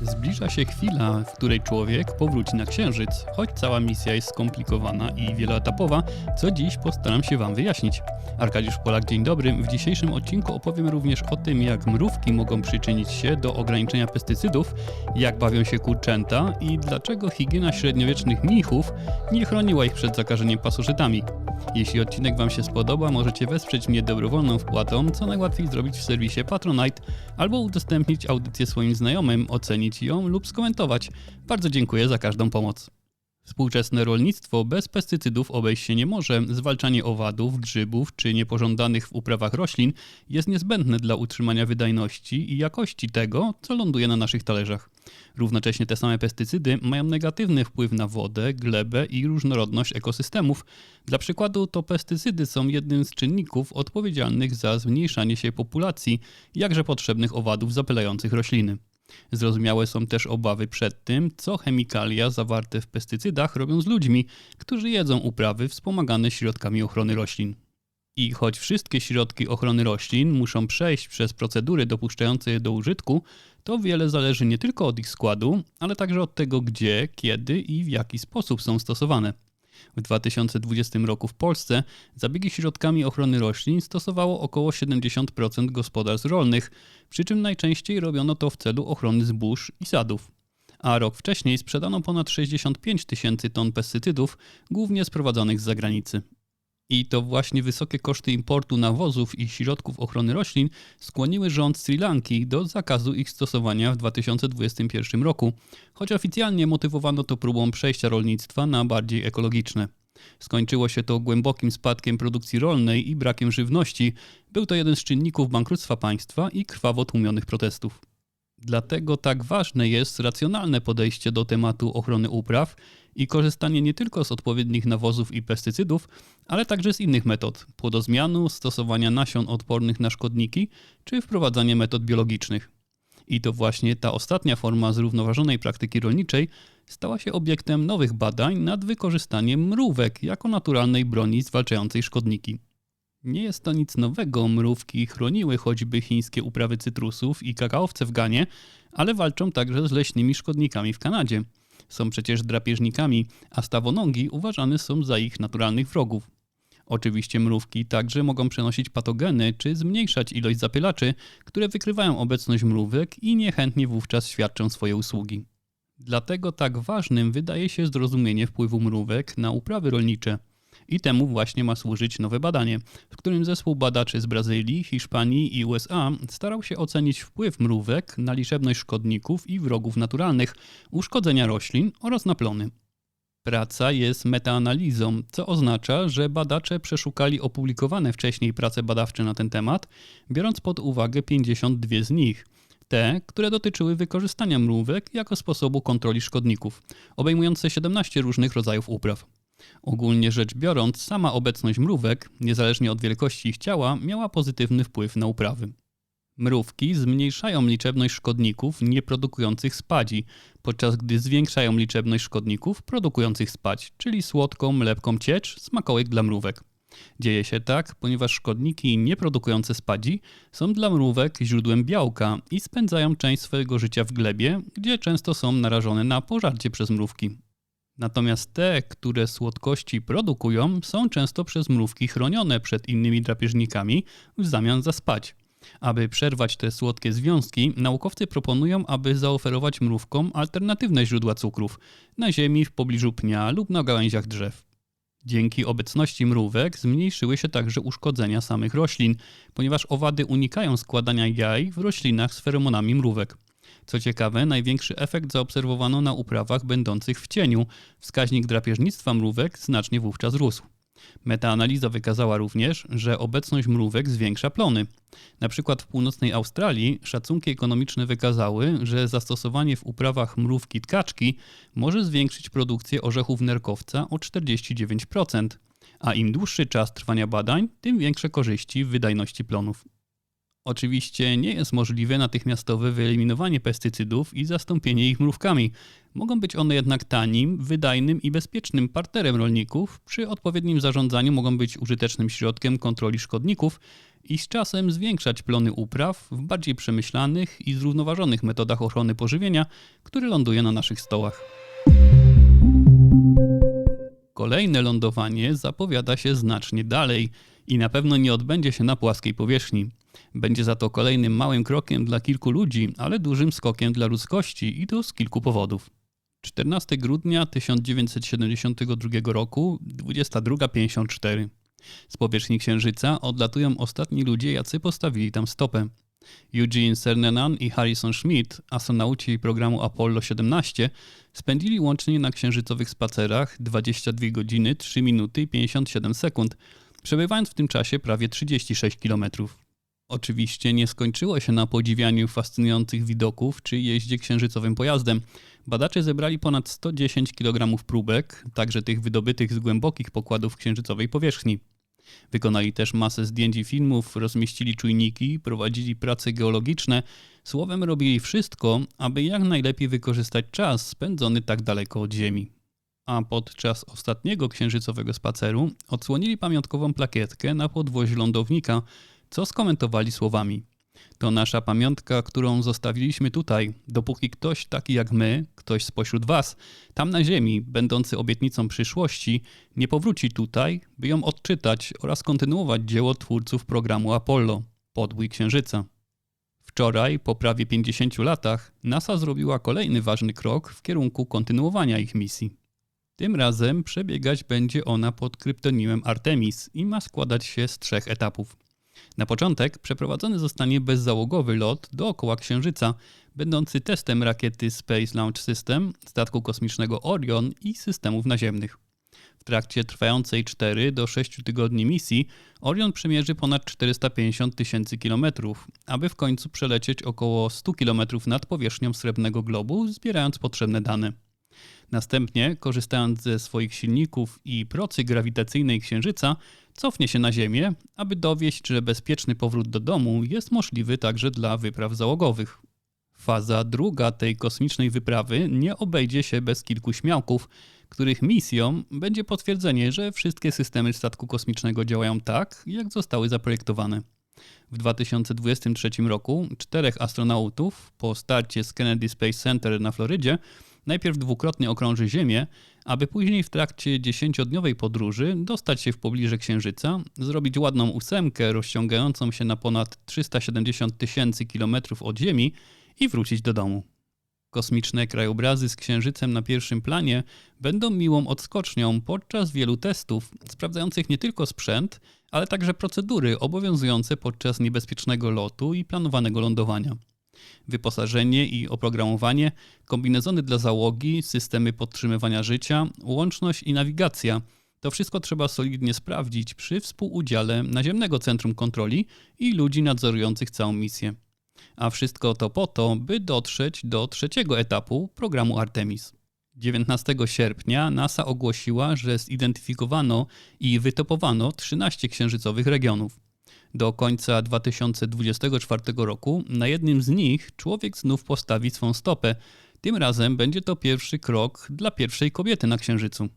Zbliża się chwila, w której człowiek powróci na Księżyc, choć cała misja jest skomplikowana i wieloetapowa, co dziś postaram się Wam wyjaśnić. Arkadiusz Polak, dzień dobry. W dzisiejszym odcinku opowiem również o tym, jak mrówki mogą przyczynić się do ograniczenia pestycydów, jak bawią się kurczęta i dlaczego higiena średniowiecznych mnichów nie chroniła ich przed zakażeniem pasożytami. Jeśli odcinek Wam się spodoba, możecie wesprzeć mnie dobrowolną wpłatą, co najłatwiej zrobić w serwisie Patronite, albo udostępnić audycję swoim znajomym, ocenić ją lub skomentować. Bardzo dziękuję za każdą pomoc. Współczesne rolnictwo bez pestycydów obejść się nie może. Zwalczanie owadów, grzybów czy niepożądanych w uprawach roślin jest niezbędne dla utrzymania wydajności i jakości tego, co ląduje na naszych talerzach. Równocześnie te same pestycydy mają negatywny wpływ na wodę, glebę i różnorodność ekosystemów. Dla przykładu to pestycydy są jednym z czynników odpowiedzialnych za zmniejszanie się populacji jakże potrzebnych owadów zapylających rośliny. Zrozumiałe są też obawy przed tym, co chemikalia zawarte w pestycydach robią z ludźmi, którzy jedzą uprawy wspomagane środkami ochrony roślin. I choć wszystkie środki ochrony roślin muszą przejść przez procedury dopuszczające je do użytku, to wiele zależy nie tylko od ich składu, ale także od tego, gdzie, kiedy i w jaki sposób są stosowane. W 2020 roku w Polsce zabiegi środkami ochrony roślin stosowało około 70% gospodarstw rolnych, przy czym najczęściej robiono to w celu ochrony zbóż i sadów. A rok wcześniej sprzedano ponad 65 tysięcy ton pestycydów, głównie sprowadzonych z zagranicy. I to właśnie wysokie koszty importu nawozów i środków ochrony roślin skłoniły rząd Sri Lanki do zakazu ich stosowania w 2021 roku, choć oficjalnie motywowano to próbą przejścia rolnictwa na bardziej ekologiczne. Skończyło się to głębokim spadkiem produkcji rolnej i brakiem żywności. Był to jeden z czynników bankructwa państwa i krwawo tłumionych protestów. Dlatego tak ważne jest racjonalne podejście do tematu ochrony upraw i korzystanie nie tylko z odpowiednich nawozów i pestycydów, ale także z innych metod płodozmianu, stosowania nasion odpornych na szkodniki czy wprowadzanie metod biologicznych. I to właśnie ta ostatnia forma zrównoważonej praktyki rolniczej stała się obiektem nowych badań nad wykorzystaniem mrówek jako naturalnej broni zwalczającej szkodniki. Nie jest to nic nowego, mrówki chroniły choćby chińskie uprawy cytrusów i kakaowce w Ganie, ale walczą także z leśnymi szkodnikami w Kanadzie. Są przecież drapieżnikami, a stawonogi uważane są za ich naturalnych wrogów. Oczywiście mrówki także mogą przenosić patogeny czy zmniejszać ilość zapylaczy, które wykrywają obecność mrówek i niechętnie wówczas świadczą swoje usługi. Dlatego tak ważnym wydaje się zrozumienie wpływu mrówek na uprawy rolnicze. I temu właśnie ma służyć nowe badanie, w którym zespół badaczy z Brazylii, Hiszpanii i USA starał się ocenić wpływ mrówek na liczebność szkodników i wrogów naturalnych, uszkodzenia roślin oraz na plony. Praca jest metaanalizą, co oznacza, że badacze przeszukali opublikowane wcześniej prace badawcze na ten temat, biorąc pod uwagę 52 z nich. Te, które dotyczyły wykorzystania mrówek jako sposobu kontroli szkodników, obejmujące 17 różnych rodzajów upraw. Ogólnie rzecz biorąc, sama obecność mrówek, niezależnie od wielkości ich ciała, miała pozytywny wpływ na uprawy. Mrówki zmniejszają liczebność szkodników nieprodukujących spadzi, podczas gdy zwiększają liczebność szkodników produkujących spadź, czyli słodką, lepką ciecz, smakołek dla mrówek. Dzieje się tak, ponieważ szkodniki nieprodukujące spadzi są dla mrówek źródłem białka i spędzają część swojego życia w glebie, gdzie często są narażone na pożarcie przez mrówki. Natomiast te, które słodkości produkują, są często przez mrówki chronione przed innymi drapieżnikami w zamian za spać. Aby przerwać te słodkie związki, naukowcy proponują, aby zaoferować mrówkom alternatywne źródła cukrów na ziemi, w pobliżu pnia lub na gałęziach drzew. Dzięki obecności mrówek zmniejszyły się także uszkodzenia samych roślin, ponieważ owady unikają składania jaj w roślinach z feromonami mrówek. Co ciekawe, największy efekt zaobserwowano na uprawach będących w cieniu. Wskaźnik drapieżnictwa mrówek znacznie wówczas rósł. Metaanaliza wykazała również, że obecność mrówek zwiększa plony. Na przykład w północnej Australii szacunki ekonomiczne wykazały, że zastosowanie w uprawach mrówki tkaczki może zwiększyć produkcję orzechów nerkowca o 49%, a im dłuższy czas trwania badań, tym większe korzyści w wydajności plonów. Oczywiście nie jest możliwe natychmiastowe wyeliminowanie pestycydów i zastąpienie ich mrówkami. Mogą być one jednak tanim, wydajnym i bezpiecznym partnerem rolników. Przy odpowiednim zarządzaniu mogą być użytecznym środkiem kontroli szkodników i z czasem zwiększać plony upraw w bardziej przemyślanych i zrównoważonych metodach ochrony pożywienia, które ląduje na naszych stołach. Kolejne lądowanie zapowiada się znacznie dalej i na pewno nie odbędzie się na płaskiej powierzchni. Będzie za to kolejnym małym krokiem dla kilku ludzi, ale dużym skokiem dla ludzkości i to z kilku powodów. 14 grudnia 1972 roku, 22.54. Z powierzchni Księżyca odlatują ostatni ludzie, jacy postawili tam stopę. Eugene Cernanan i Harrison Schmitt, astronauci programu Apollo 17, spędzili łącznie na księżycowych spacerach 22 godziny 3 minuty i 57 sekund, przebywając w tym czasie prawie 36 kilometrów. Oczywiście nie skończyło się na podziwianiu fascynujących widoków czy jeździe księżycowym pojazdem. Badacze zebrali ponad 110 kg próbek, także tych wydobytych z głębokich pokładów księżycowej powierzchni. Wykonali też masę zdjęć i filmów, rozmieścili czujniki, prowadzili prace geologiczne, słowem robili wszystko, aby jak najlepiej wykorzystać czas spędzony tak daleko od Ziemi. A podczas ostatniego księżycowego spaceru odsłonili pamiątkową plakietkę na podwozie lądownika, co skomentowali słowami – to nasza pamiątka, którą zostawiliśmy tutaj, dopóki ktoś taki jak my, ktoś spośród Was, tam na Ziemi, będący obietnicą przyszłości, nie powróci tutaj, by ją odczytać oraz kontynuować dzieło twórców programu Apollo Podbój Księżyca. Wczoraj, po prawie 50 latach, NASA zrobiła kolejny ważny krok w kierunku kontynuowania ich misji. Tym razem przebiegać będzie ona pod kryptonimem Artemis i ma składać się z trzech etapów. Na początek przeprowadzony zostanie bezzałogowy lot dookoła Księżyca, będący testem rakiety Space Launch System, statku kosmicznego Orion i systemów naziemnych. W trakcie trwającej 4 do 6 tygodni misji Orion przemierzy ponad 450 tysięcy kilometrów, aby w końcu przelecieć około 100 kilometrów nad powierzchnią srebrnego globu, zbierając potrzebne dane. Następnie, korzystając ze swoich silników i procy grawitacyjnej Księżyca, cofnie się na Ziemię, aby dowieść, że bezpieczny powrót do domu jest możliwy także dla wypraw załogowych. Faza druga tej kosmicznej wyprawy nie obejdzie się bez kilku śmiałków, których misją będzie potwierdzenie, że wszystkie systemy statku kosmicznego działają tak, jak zostały zaprojektowane. W 2023 roku czterech astronautów po starcie z Kennedy Space Center na Florydzie najpierw dwukrotnie okrąży Ziemię, aby później w trakcie dziesięciodniowej podróży dostać się w pobliże Księżyca, zrobić ładną ósemkę rozciągającą się na ponad 370 tysięcy kilometrów od Ziemi i wrócić do domu. Kosmiczne krajobrazy z Księżycem na pierwszym planie będą miłą odskocznią podczas wielu testów, sprawdzających nie tylko sprzęt, ale także procedury obowiązujące podczas niebezpiecznego lotu i planowanego lądowania wyposażenie i oprogramowanie, kombinezony dla załogi, systemy podtrzymywania życia, łączność i nawigacja. To wszystko trzeba solidnie sprawdzić przy współudziale Naziemnego Centrum Kontroli i ludzi nadzorujących całą misję. A wszystko to po to, by dotrzeć do trzeciego etapu programu Artemis. 19 sierpnia NASA ogłosiła, że zidentyfikowano i wytopowano 13 księżycowych regionów. Do końca 2024 roku na jednym z nich człowiek znów postawi swą stopę. Tym razem będzie to pierwszy krok dla pierwszej kobiety na Księżycu.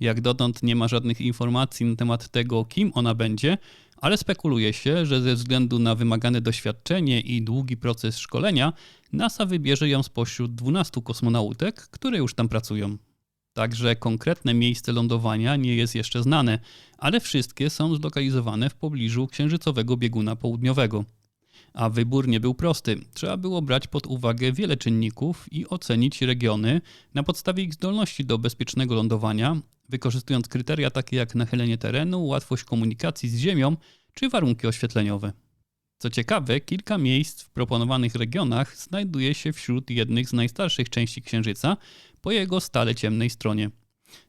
Jak dotąd nie ma żadnych informacji na temat tego, kim ona będzie, ale spekuluje się, że ze względu na wymagane doświadczenie i długi proces szkolenia, NASA wybierze ją spośród 12 kosmonautek, które już tam pracują. Także konkretne miejsce lądowania nie jest jeszcze znane, ale wszystkie są zlokalizowane w pobliżu księżycowego bieguna południowego. A wybór nie był prosty. Trzeba było brać pod uwagę wiele czynników i ocenić regiony na podstawie ich zdolności do bezpiecznego lądowania, wykorzystując kryteria takie jak nachylenie terenu, łatwość komunikacji z Ziemią czy warunki oświetleniowe. Co ciekawe, kilka miejsc w proponowanych regionach znajduje się wśród jednych z najstarszych części Księżyca, po jego stale ciemnej stronie.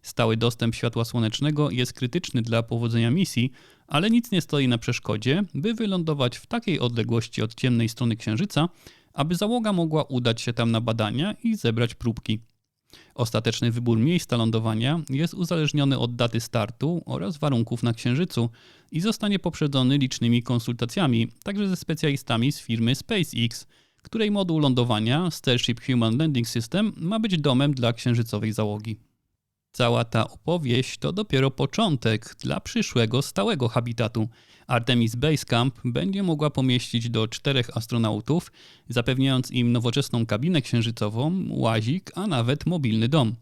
Stały dostęp światła słonecznego jest krytyczny dla powodzenia misji, ale nic nie stoi na przeszkodzie, by wylądować w takiej odległości od ciemnej strony Księżyca, aby załoga mogła udać się tam na badania i zebrać próbki. Ostateczny wybór miejsca lądowania jest uzależniony od daty startu oraz warunków na Księżycu i zostanie poprzedzony licznymi konsultacjami, także ze specjalistami z firmy SpaceX, której moduł lądowania Starship Human Landing System ma być domem dla księżycowej załogi. Cała ta opowieść to dopiero początek dla przyszłego stałego habitatu. Artemis Base Camp będzie mogła pomieścić do czterech astronautów, zapewniając im nowoczesną kabinę księżycową, łazik, a nawet mobilny dom.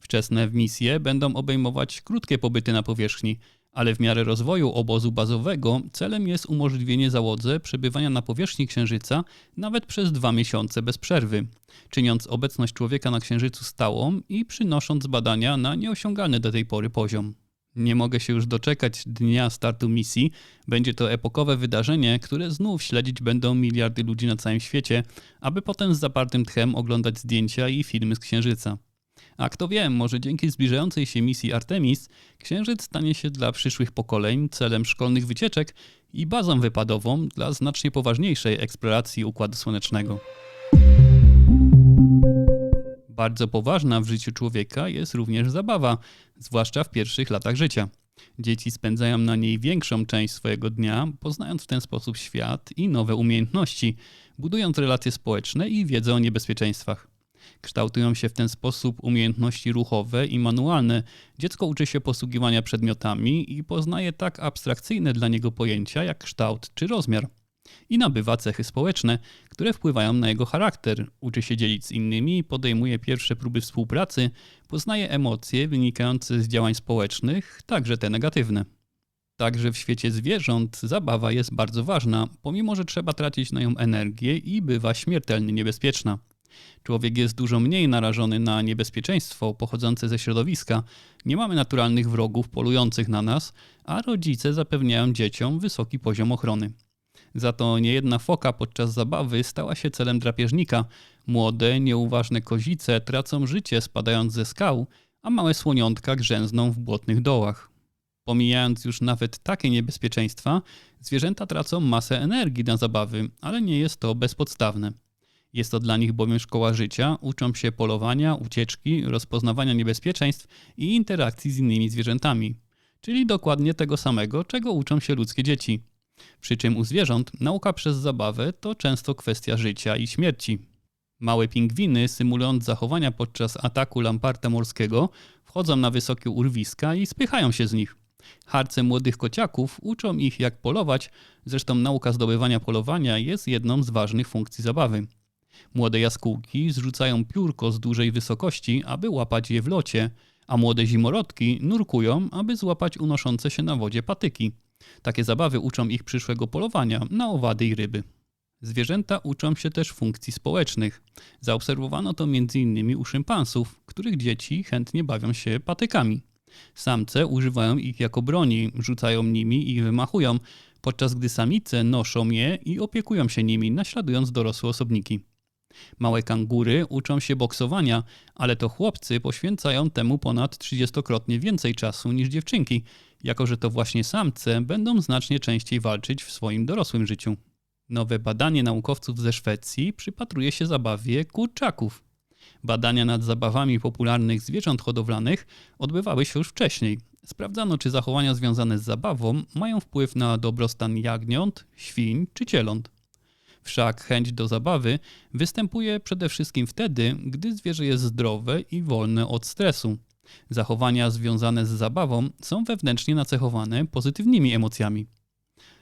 Wczesne misje będą obejmować krótkie pobyty na powierzchni, ale w miarę rozwoju obozu bazowego celem jest umożliwienie załodze przebywania na powierzchni Księżyca nawet przez dwa miesiące bez przerwy, czyniąc obecność człowieka na Księżycu stałą i przynosząc badania na nieosiągalny do tej pory poziom. Nie mogę się już doczekać dnia startu misji. Będzie to epokowe wydarzenie, które znów śledzić będą miliardy ludzi na całym świecie, aby potem z zapartym tchem oglądać zdjęcia i filmy z Księżyca. A kto wie, może dzięki zbliżającej się misji Artemis, Księżyc stanie się dla przyszłych pokoleń celem szkolnych wycieczek i bazą wypadową dla znacznie poważniejszej eksploracji Układu Słonecznego. Bardzo poważna w życiu człowieka jest również zabawa, zwłaszcza w pierwszych latach życia. Dzieci spędzają na niej większą część swojego dnia, poznając w ten sposób świat i nowe umiejętności, budując relacje społeczne i wiedzę o niebezpieczeństwach. Kształtują się w ten sposób umiejętności ruchowe i manualne. Dziecko uczy się posługiwania przedmiotami i poznaje tak abstrakcyjne dla niego pojęcia jak kształt czy rozmiar. I nabywa cechy społeczne, które wpływają na jego charakter. Uczy się dzielić z innymi, podejmuje pierwsze próby współpracy, poznaje emocje wynikające z działań społecznych, także te negatywne. Także w świecie zwierząt zabawa jest bardzo ważna, pomimo że trzeba tracić na nią energię i bywa śmiertelnie niebezpieczna. Człowiek jest dużo mniej narażony na niebezpieczeństwo pochodzące ze środowiska. Nie mamy naturalnych wrogów polujących na nas, a rodzice zapewniają dzieciom wysoki poziom ochrony. Za to niejedna foka podczas zabawy stała się celem drapieżnika. Młode, nieuważne kozice tracą życie spadając ze skał, a małe słoniątka grzęzną w błotnych dołach. Pomijając już nawet takie niebezpieczeństwa, zwierzęta tracą masę energii na zabawy, ale nie jest to bezpodstawne. Jest to dla nich bowiem szkoła życia, uczą się polowania, ucieczki, rozpoznawania niebezpieczeństw i interakcji z innymi zwierzętami. Czyli dokładnie tego samego, czego uczą się ludzkie dzieci. Przy czym u zwierząt nauka przez zabawę to często kwestia życia i śmierci. Małe pingwiny, symulując zachowania podczas ataku lamparta morskiego, wchodzą na wysokie urwiska i spychają się z nich. Harce młodych kociaków uczą ich jak polować, zresztą nauka zdobywania polowania jest jedną z ważnych funkcji zabawy. Młode jaskółki zrzucają piórko z dużej wysokości, aby łapać je w locie, a młode zimorodki nurkują, aby złapać unoszące się na wodzie patyki. Takie zabawy uczą ich przyszłego polowania na owady i ryby. Zwierzęta uczą się też funkcji społecznych. Zaobserwowano to m.in. u szympansów, których dzieci chętnie bawią się patykami. Samce używają ich jako broni, rzucają nimi i wymachują, podczas gdy samice noszą je i opiekują się nimi, naśladując dorosłe osobniki. Małe kangury uczą się boksowania, ale to chłopcy poświęcają temu ponad 30-krotnie więcej czasu niż dziewczynki, jako że to właśnie samce będą znacznie częściej walczyć w swoim dorosłym życiu. Nowe badanie naukowców ze Szwecji przypatruje się zabawie kurczaków. Badania nad zabawami popularnych zwierząt hodowlanych odbywały się już wcześniej. Sprawdzano, czy zachowania związane z zabawą mają wpływ na dobrostan jagniąt, świń czy cieląt. Wszak chęć do zabawy występuje przede wszystkim wtedy, gdy zwierzę jest zdrowe i wolne od stresu. Zachowania związane z zabawą są wewnętrznie nacechowane pozytywnymi emocjami.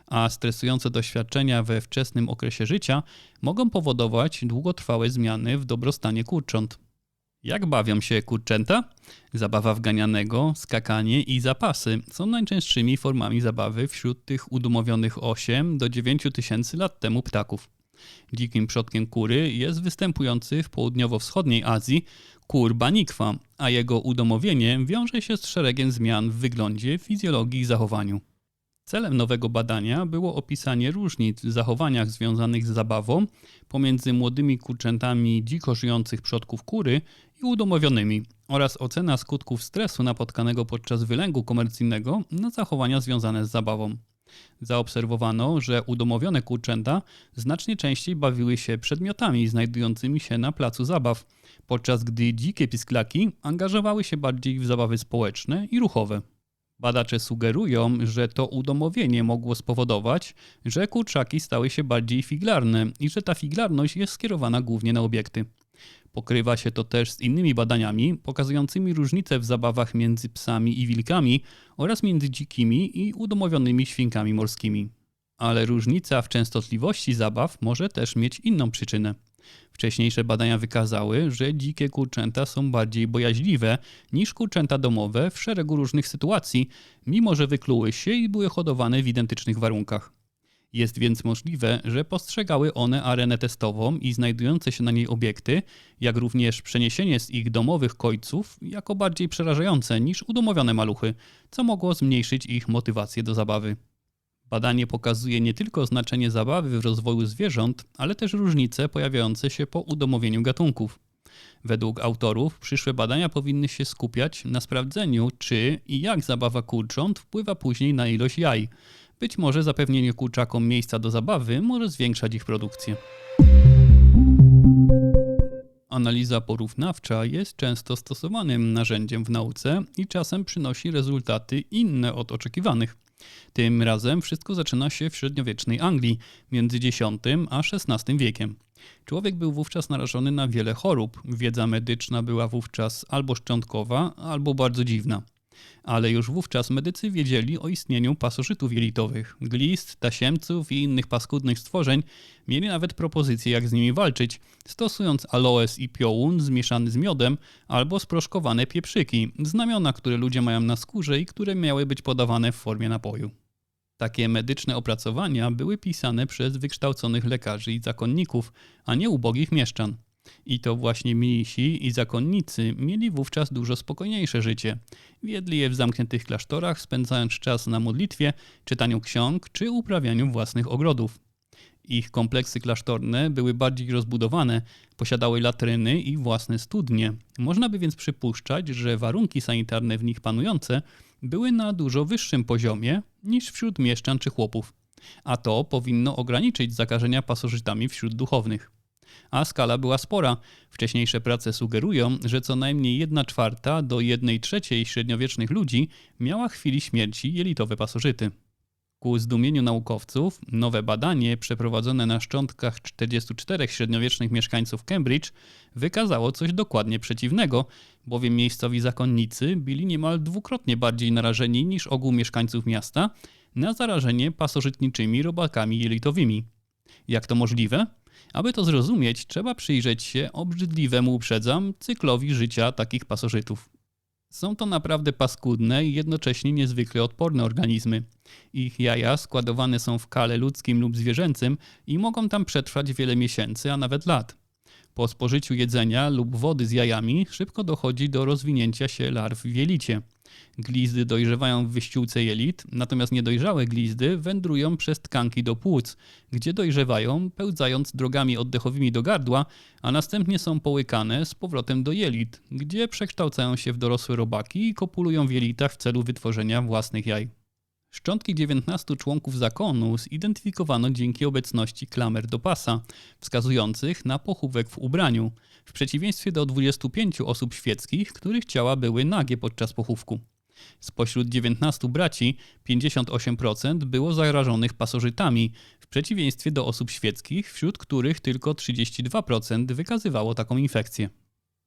A stresujące doświadczenia we wczesnym okresie życia mogą powodować długotrwałe zmiany w dobrostanie kurcząt. Jak bawią się kurczęta? Zabawa wganianego, skakanie i zapasy są najczęstszymi formami zabawy wśród tych udumowionych 8 do 9 tysięcy lat temu ptaków. Dzikim przodkiem kury jest występujący w południowo-wschodniej Azji kur banikwa, a jego udomowienie wiąże się z szeregiem zmian w wyglądzie, fizjologii i zachowaniu. Celem nowego badania było opisanie różnic w zachowaniach związanych z zabawą pomiędzy młodymi kurczętami dziko żyjących przodków kury i udomowionymi oraz ocena skutków stresu napotkanego podczas wylęgu komercyjnego na zachowania związane z zabawą. Zaobserwowano, że udomowione kurczęta znacznie częściej bawiły się przedmiotami znajdującymi się na placu zabaw, podczas gdy dzikie pisklaki angażowały się bardziej w zabawy społeczne i ruchowe. Badacze sugerują, że to udomowienie mogło spowodować, że kurczaki stały się bardziej figlarne i że ta figlarność jest skierowana głównie na obiekty. Pokrywa się to też z innymi badaniami pokazującymi różnice w zabawach między psami i wilkami oraz między dzikimi i udomowionymi świnkami morskimi. Ale różnica w częstotliwości zabaw może też mieć inną przyczynę. Wcześniejsze badania wykazały, że dzikie kurczęta są bardziej bojaźliwe niż kurczęta domowe w szeregu różnych sytuacji, mimo że wykluły się i były hodowane w identycznych warunkach. Jest więc możliwe, że postrzegały one arenę testową i znajdujące się na niej obiekty, jak również przeniesienie z ich domowych kojców jako bardziej przerażające niż udomowione maluchy, co mogło zmniejszyć ich motywację do zabawy. Badanie pokazuje nie tylko znaczenie zabawy w rozwoju zwierząt, ale też różnice pojawiające się po udomowieniu gatunków. Według autorów przyszłe badania powinny się skupiać na sprawdzeniu, czy i jak zabawa kurcząt wpływa później na ilość jaj. Być może zapewnienie kurczakom miejsca do zabawy może zwiększać ich produkcję. Analiza porównawcza jest często stosowanym narzędziem w nauce i czasem przynosi rezultaty inne od oczekiwanych. Tym razem wszystko zaczyna się w średniowiecznej Anglii między X a XVI wiekiem. Człowiek był wówczas narażony na wiele chorób. Wiedza medyczna była wówczas albo szczątkowa, albo bardzo dziwna. Ale już wówczas medycy wiedzieli o istnieniu pasożytów jelitowych, glist, tasiemców i innych paskudnych stworzeń. Mieli nawet propozycje, jak z nimi walczyć, stosując aloes i piołun zmieszany z miodem albo sproszkowane pieprzyki, znamiona, które ludzie mają na skórze i które miały być podawane w formie napoju. Takie medyczne opracowania były pisane przez wykształconych lekarzy i zakonników, a nie ubogich mieszczan. I to właśnie mnisi i zakonnicy mieli wówczas dużo spokojniejsze życie. Wiedli je w zamkniętych klasztorach, spędzając czas na modlitwie, czytaniu ksiąg czy uprawianiu własnych ogrodów. Ich kompleksy klasztorne były bardziej rozbudowane, posiadały latryny i własne studnie. Można by więc przypuszczać, że warunki sanitarne w nich panujące były na dużo wyższym poziomie niż wśród mieszczan czy chłopów. A to powinno ograniczyć zakażenia pasożytami wśród duchownych a skala była spora. Wcześniejsze prace sugerują, że co najmniej 1 czwarta do 1 trzeciej średniowiecznych ludzi miała w chwili śmierci jelitowe pasożyty. Ku zdumieniu naukowców, nowe badanie przeprowadzone na szczątkach 44 średniowiecznych mieszkańców Cambridge wykazało coś dokładnie przeciwnego, bowiem miejscowi zakonnicy byli niemal dwukrotnie bardziej narażeni niż ogół mieszkańców miasta na zarażenie pasożytniczymi robakami jelitowymi. Jak to możliwe? Aby to zrozumieć, trzeba przyjrzeć się obrzydliwemu, uprzedzam, cyklowi życia takich pasożytów. Są to naprawdę paskudne i jednocześnie niezwykle odporne organizmy. Ich jaja składowane są w kale ludzkim lub zwierzęcym i mogą tam przetrwać wiele miesięcy, a nawet lat. Po spożyciu jedzenia lub wody z jajami szybko dochodzi do rozwinięcia się larw w jelicie. Glizdy dojrzewają w wyściółce jelit, natomiast niedojrzałe glizdy wędrują przez tkanki do płuc, gdzie dojrzewają, pełzając drogami oddechowymi do gardła, a następnie są połykane z powrotem do jelit, gdzie przekształcają się w dorosłe robaki i kopulują w jelitach w celu wytworzenia własnych jaj. Szczątki 19 członków zakonu zidentyfikowano dzięki obecności klamer do pasa, wskazujących na pochówek w ubraniu, w przeciwieństwie do 25 osób świeckich, których ciała były nagie podczas pochówku. Spośród 19 braci 58% było zarażonych pasożytami, w przeciwieństwie do osób świeckich, wśród których tylko 32% wykazywało taką infekcję.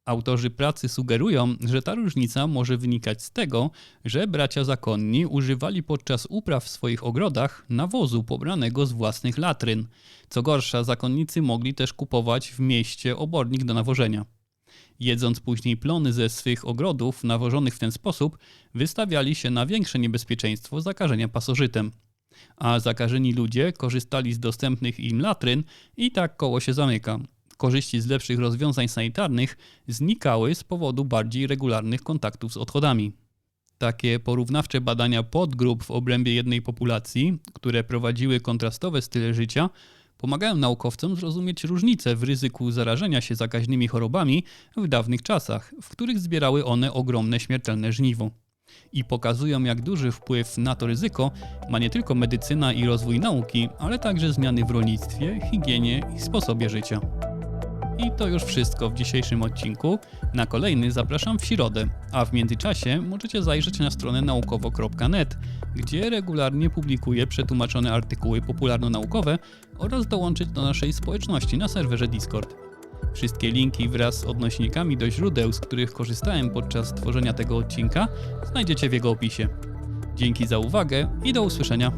Autorzy pracy sugerują, że ta różnica może wynikać z tego, że bracia zakonni używali podczas upraw w swoich ogrodach nawozu pobranego z własnych latryn. Co gorsza, zakonnicy mogli też kupować w mieście obornik do nawożenia. Jedząc później plony ze swych ogrodów nawożonych w ten sposób, wystawiali się na większe niebezpieczeństwo zakażenia pasożytem. A zakażeni ludzie korzystali z dostępnych im latryn i tak koło się zamyka korzyści z lepszych rozwiązań sanitarnych znikały z powodu bardziej regularnych kontaktów z odchodami. Takie porównawcze badania podgrup w obrębie jednej populacji, które prowadziły kontrastowe style życia, pomagają naukowcom zrozumieć różnice w ryzyku zarażenia się zakaźnymi chorobami w dawnych czasach, w których zbierały one ogromne śmiertelne żniwo. I pokazują, jak duży wpływ na to ryzyko ma nie tylko medycyna i rozwój nauki, ale także zmiany w rolnictwie, higienie i sposobie życia. I to już wszystko w dzisiejszym odcinku. Na kolejny zapraszam w środę, a w międzyczasie możecie zajrzeć na stronę naukowo.net, gdzie regularnie publikuję przetłumaczone artykuły popularno-naukowe oraz dołączyć do naszej społeczności na serwerze Discord. Wszystkie linki wraz z odnośnikami do źródeł, z których korzystałem podczas tworzenia tego odcinka, znajdziecie w jego opisie. Dzięki za uwagę i do usłyszenia.